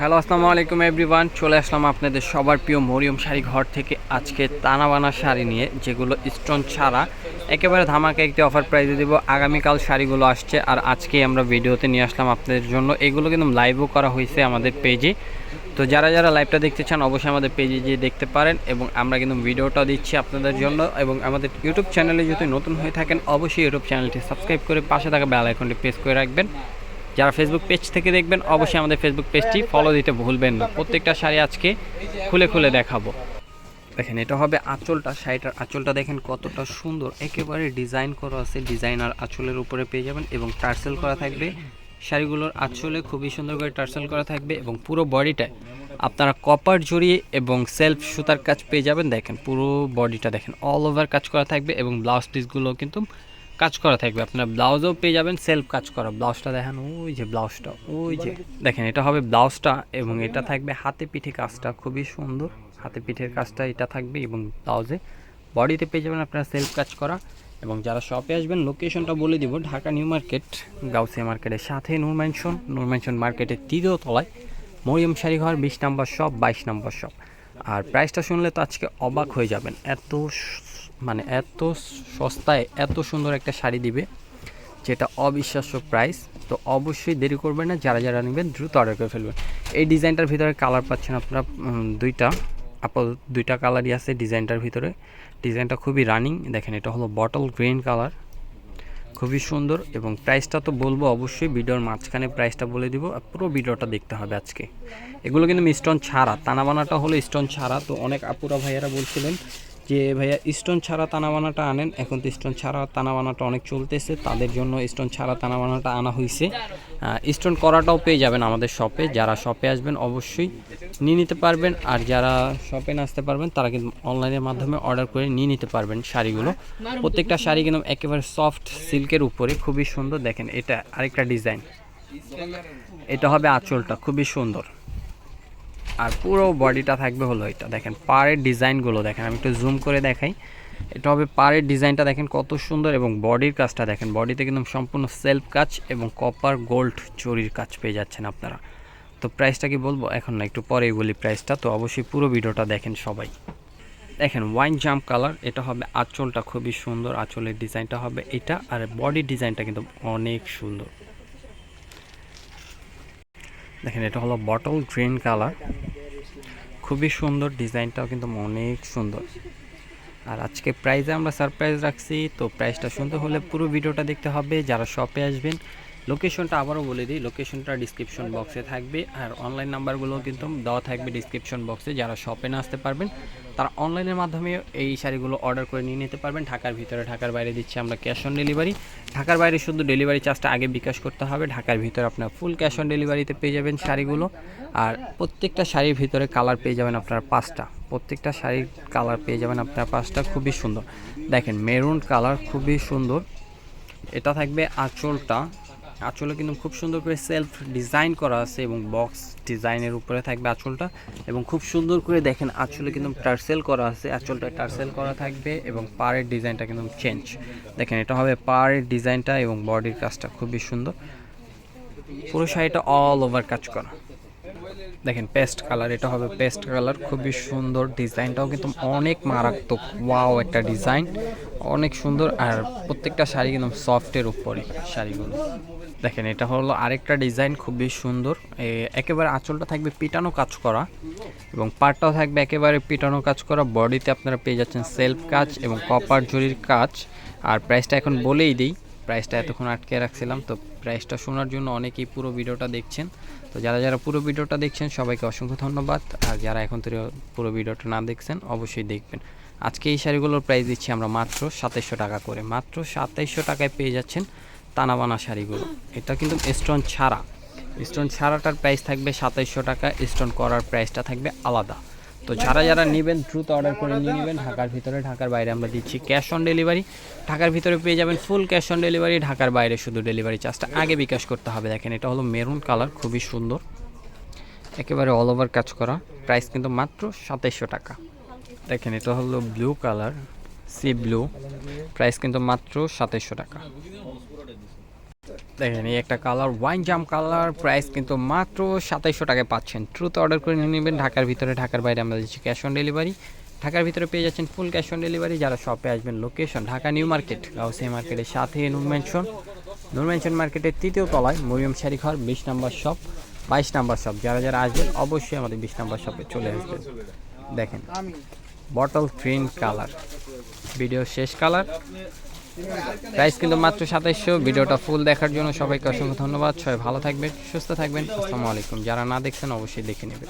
Hello, আসসালামু আলাইকুম everyone. চলে আসলাম আপনাদের সবার প্রিয় মরিয়ম শাড়ি ঘর থেকে। আজকে তানাবানা শাড়ি নিয়ে, যেগুলো স্টোন ছাড়া একেবারে ধামাকা একটি অফার প্রাইজে দেবো। আগামীকাল শাড়িগুলো আসছে আর আজকে আমরা ভিডিওতে নিয়ে আসলাম আপনাদের জন্য। এগুলো কিন্তু লাইভও করা হয়েছে আমাদের পেজে তো যারা যারা লাইভটা দেখতে চান, অবশ্যই আমাদের পেজে গিয়ে দেখতে পারেন এবং আমরা কিন্তু ভিডিওটা দিচ্ছি আপনাদের জন্য এবং আমাদের ইউটিউব চ্যানেলে যদি নতুন হয়ে থাকেন, অবশ্যই ইউটিউব চ্যানেলটি সাবস্ক্রাইব করে পাশে থাকা বেল আইকনটি প্রেস করে রাখবেন। যারা ফেসবুক পেজ থেকে দেখবেন, অবশ্যই আমাদের ফেসবুক পেজটি ফলো দিতে ভুলবেন না। প্রত্যেকটা শাড়ি আজকে খুলে খুলে দেখাবো। দেখেন, এটা হবে আঁচলটা, শাড়িটার আঁচলটা দেখেন কতটা সুন্দর। একেবারে ডিজাইন করা আছে ডিজাইনার আঁচলের উপরে পেয়ে যাবেন এবং টার্সেল করা থাকবে। শাড়িগুলোর আঁচলে খুবই সুন্দর করে টার্সেল করা থাকবে এবং পুরো বডিটায় আপনারা কপার জড়িয়ে এবং সেলফ সুতার কাজ পেয়ে যাবেন। দেখেন, পুরো বডিটা দেখেন অল ওভার কাজ করা থাকবে এবং ব্লাউজ পিসগুলো কিন্তু কাজ করা থাকবে। আপনার ব্লাউজও পেয়ে যাবেন সেলফ কাজ করা। ব্লাউজটা দেখেন, ওই যে ব্লাউজটা, ওই যে, দেখেন, এটা হবে ব্লাউজটা এবং এটা থাকবে হাতে পিঠে কাজটা, খুবই সুন্দর। হাতে পিঠের কাজটা এটা থাকবে এবং ব্লাউজে বডিতে পেয়ে যাবেন আপনারা সেলফ কাজ করা। এবং যারা শপে আসবেন লোকেশনটা বলে দিব, ঢাকা নিউ মার্কেট, গাউসিয়া মার্কেটের সাথে নূর ম্যানশন মার্কেটের তৃতীয় তলায়, মরিয়ম শাড়ি ঘর বিশ নম্বর শপ বাইশ নম্বর শপ আর প্রাইসটা শুনলে তো আজকে অবাক হয়ে যাবেন। এত মানে এত সস্তায় এত সুন্দর একটা শাড়ি দিবে, যেটা অবিশ্বাস্য প্রাইস তো অবশ্যই দেরি করবেন না, যারা যারা নেবেন দ্রুত অর্ডার করে ফেলবেন। এই ডিজাইনটার ভিতরে কালার পাচ্ছেন আপনারা দুইটা আপাতত দুইটা কালারই আছে ডিজাইনটার ভিতরে। ডিজাইনটা খুবই রানিং দেখেন এটা হলো বটল গ্রিন কালার খুবই সুন্দর এবং প্রাইসটা তো বলব অবশ্যই, ভিডিওর মাঝখানে প্রাইসটা বলে দিব পুরো ভিডিওটা দেখতে হবে আজকে। এগুলো কিন্তু স্টোন ছাড়া, তানাবানাটা হলো স্টোন ছাড়া, তো অনেক আপুরা ভাইয়ারা বলছিলেন যে ভাইয়া স্টোন ছাড়া তানাবানাটা আনেন, এখন তো স্টোন ছাড়া তানাবানাটা অনেক চলতেছে, তাদের জন্য স্টোন ছাড়া তানাবানাটা আনা হয়েছে স্টোন করাটাও পেয়ে যাবেন আমাদের শপে যারা শপে আসবেন অবশ্যই নিয়ে নিতে পারবেন, আর যারা শপে না আসতে পারবেন, তারা কিন্তু অনলাইনের মাধ্যমে অর্ডার করে নিয়ে নিতে পারবেন শাড়িগুলো। প্রত্যেকটা শাড়ি কিন্তু একেবারে সফট সিল্কের উপরে, খুবই সুন্দর, দেখেন এটা আরেকটা ডিজাইন এটা হবে আঁচলটা, খুবই সুন্দর। আর পুরো বডিটা থাকবে হলো এটা। দেখেন, পাড়ের ডিজাইনগুলো দেখেন, আমি একটু জুম করে দেখাই। এটা হবে পাড়ের ডিজাইনটা, দেখেন কত সুন্দর এবং বডির কাজটা দেখেন। বডিতে কিন্তু সম্পূর্ণ সেলফ কাজ এবং কপার গোল্ড চুরির কাজ পেয়ে যাচ্ছেন আপনারা। তো প্রাইসটা কি বলব? এখন না, একটু পরেই বলি প্রাইসটা তো অবশ্যই পুরো ভিডিওটা দেখেন সবাই। দেখেন ওয়াইন জাম্প কালার এটা হবে আঁচলটা খুবই সুন্দর। আঁচলের ডিজাইনটা হবে এটা আর বডির ডিজাইনটা কিন্তু অনেক সুন্দর। দেখেন, এটা হলো বটল গ্রিন কালার খুবই সুন্দর, ডিজাইনটাও কিন্তু অনেক সুন্দর। আর আজকে প্রাইজে আমরা সারপ্রাইজ রাখছি, তো প্রাইসটা সুন্দর হলে পুরো ভিডিওটা দেখতে হবে। যারা শপে আসবেন লোকেশনটা আবারও বলে দিই লোকেশনটা ডিসক্রিপশন বক্সে থাকবে আর অনলাইন নাম্বারগুলো কিন্তু দেওয়া থাকবে ডিসক্রিপশন বক্সে যারা শপে না আসতে পারবেন, তারা অনলাইনের মাধ্যমে এই শাড়িগুলো অর্ডার করে নিয়ে নিতে পারবেন। ঢাকার ভিতরে, ঢাকার বাইরে দিচ্ছি আমরা ক্যাশ অন ডেলিভারি ঢাকার বাইরে শুধু ডেলিভারি চার্জটা আগে বিকাশ করতে হবে, ঢাকার ভিতরে আপনার ফুল ক্যাশ অন ডেলিভারিতে পেয়ে যাবেন শাড়িগুলো। আর প্রত্যেকটা শাড়ির ভিতরে কালার পেয়ে যাবেন আপনার পাঁচটা। প্রত্যেকটা শাড়ির কালার পেয়ে যাবেন আপনার পাঁচটা, খুবই সুন্দর। দেখেন মেরুন কালার খুবই সুন্দর। এটা থাকবে আঁচলটা আঁচলে কিন্তু খুব সুন্দর করে সেলফ ডিজাইন করা আছে এবং বক্স ডিজাইনের উপরে থাকবে আঁচলটা এবং খুব সুন্দর করে দেখেন আঁচলে কিন্তু টার্সেল করা আছে আঁচলটা টার্সেল করা থাকবে এবং পাড়ের ডিজাইনটা কিন্তু চেঞ্জ দেখেন এটা হবে পাড়ের ডিজাইনটা এবং বডির কাজটা খুবই সুন্দর। পুরো শাড়িটা অল ওভার কাজ করা। দেখেন, পেস্ট কালার, এটা হবে পেস্ট কালার। খুবই সুন্দর ডিজাইনটাও কিন্তু অনেক মারাত্মক। ওয়াও, একটা ডিজাইন। অনেক সুন্দর। আর প্রত্যেকটা শাড়ি কিন্তু সফটের উপরে শাড়িগুলো। দেখেন, এটা হলো আরেকটা ডিজাইন, খুবই সুন্দর। একেবারে আঁচলটা থাকবে পিটানো কাজ করা এবং পাটটাও থাকবে একেবারে পিটানো কাজ করা। বডিতে আপনারা পেয়ে যাচ্ছেন সেলফ কাজ এবং কপার জরির কাজ। আর প্রাইসটা এখন বলেই দিই প্রাইসটা এতক্ষণ আটকে রাখছিলাম, তো প্রাইসটা শোনার জন্য অনেকেই পুরো ভিডিওটা দেখছেন। তো যারা যারা পুরো ভিডিওটা দেখছেন, সবাইকে অসংখ্য ধন্যবাদ। আর যারা এখন থেকে পুরো ভিডিওটা না দেখছেন, অবশ্যই দেখবেন। আজকে এই শাড়িগুলোর প্রাইস দিচ্ছি আমরা মাত্র সাতাইশশো টাকা করে। মাত্র সাতাইশশো টাকায় পেয়ে যাচ্ছেন তানাবানা শাড়িগুলো। এটা কিন্তু স্টোন ছাড়া। স্টোন ছাড়াটার প্রাইস থাকবে সাতাইশশো টাকা স্টোন করার প্রাইসটা থাকবে আলাদা। তো যারা যারা নেবেন, দ্রুত অর্ডার করে নিয়ে নেবেন। ঢাকার ভিতরে, ঢাকার বাইরে আমরা দিচ্ছি ক্যাশ অন ডেলিভারি ঢাকার ভিতরে পেয়ে যাবেন ফুল ক্যাশ অন ডেলিভারি ঢাকার বাইরে শুধু ডেলিভারি চার্জটা আগে বিকাশ করতে হবে। দেখেন, এটা হলো মেরুন কালার খুবই সুন্দর। একেবারে অল ওভার কাজ করা। প্রাইস কিন্তু মাত্র সাতাইশশো টাকা। দেখেন, এটা হলো blue colour sea blue price কিন্তু মাত্র সাতাইশশো টাকা। দেখেন, এই একটা কালার ওয়াইন জাম কালার প্রাইস কিন্তু মাত্র সাতাইশশো টাকায় পাচ্ছেন। ট্রুথ অর্ডার করে নিয়ে নেবেন, ঢাকার ভিতরে, ঢাকার বাইরে আমরা দিচ্ছি ক্যাশ অন ডেলিভারি ঢাকার ভিতরে পেয়ে যাচ্ছেন ফুল ক্যাশ অন ডেলিভারি যারা শপে আসবেন location Dhaka new market Gausia মার্কেটের সাথে নূর ম্যানশন নূর ম্যানশন মার্কেটের তৃতীয় তলায় মরিয়ম শাড়ি ঘর বিশ নাম্বার শপ বাইশ নাম্বার শপ যারা যারা আসবেন, অবশ্যই আমাদের বিশ নাম্বার শপে চলে আসবেন। দেখেন বটল গ্রিন কালার ভিডিও শেষ কালার প্রাইস কিন্তু মাত্র সাতাইশশো। ভিডিওটা ফুল দেখার জন্য সবাইকে অসংখ্য ধন্যবাদ। সবাই ভালো থাকবেন, সুস্থ থাকবেন। আসসালামু আলাইকুম। যারা না দেখছেন, অবশ্যই দেখে নেবেন।